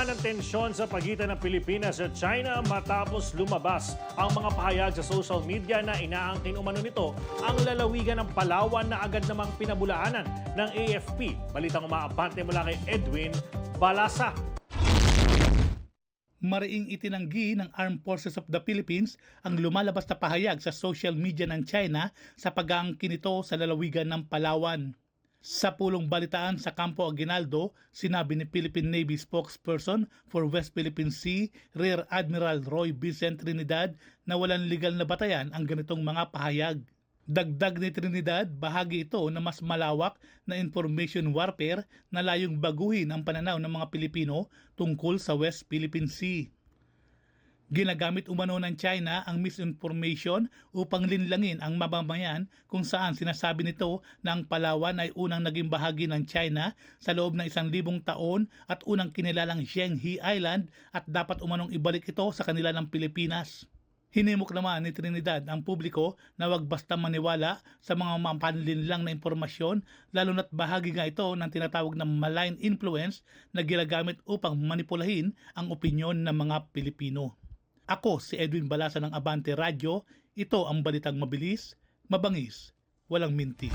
naman ang tensyon sa pagitan ng Pilipinas at China matapos lumabas ang mga pahayag sa social media na inaangkin umano nito ang lalawigan ng Palawan na agad namang pinabulaanan ng AFP. Balitang umaabante mula kay Edwin Balasa. Mariing itinanggi ng Armed Forces of the Philippines ang lumalabas na pahayag sa social media ng China sa pag-aangkin nito sa lalawigan ng Palawan. Sa pulong balitaan sa Campo Aguinaldo, sinabi ni Philippine Navy spokesperson for West Philippine Sea, Rear Admiral Roy Vincent Trinidad na walang legal na batayan ang ganitong mga pahayag. Dagdag ni Trinidad, bahagi ito na mas malawak na information warfare na layong baguhin ang pananaw ng mga Pilipino tungkol sa West Philippine Sea. Ginagamit umano ng China ang misinformation upang linlangin ang mamamayan kung saan sinasabi nito na ang Palawan ay unang naging bahagi ng China sa loob ng isang libong taon at unang kinilalang Shenghe Island at dapat umanong ibalik ito sa kanila ng Pilipinas. Hinimok naman ni Trinidad ang publiko na wag basta maniwala sa mga mapanlinlang na impormasyon lalo na't bahagi nga ito ng tinatawag na malign influence na ginagamit upang manipulahin ang opinyon ng mga Pilipino. Ako si Edwin Balasa ng Abante Radio. Ito ang balitang mabilis, mabangis, walang mintis.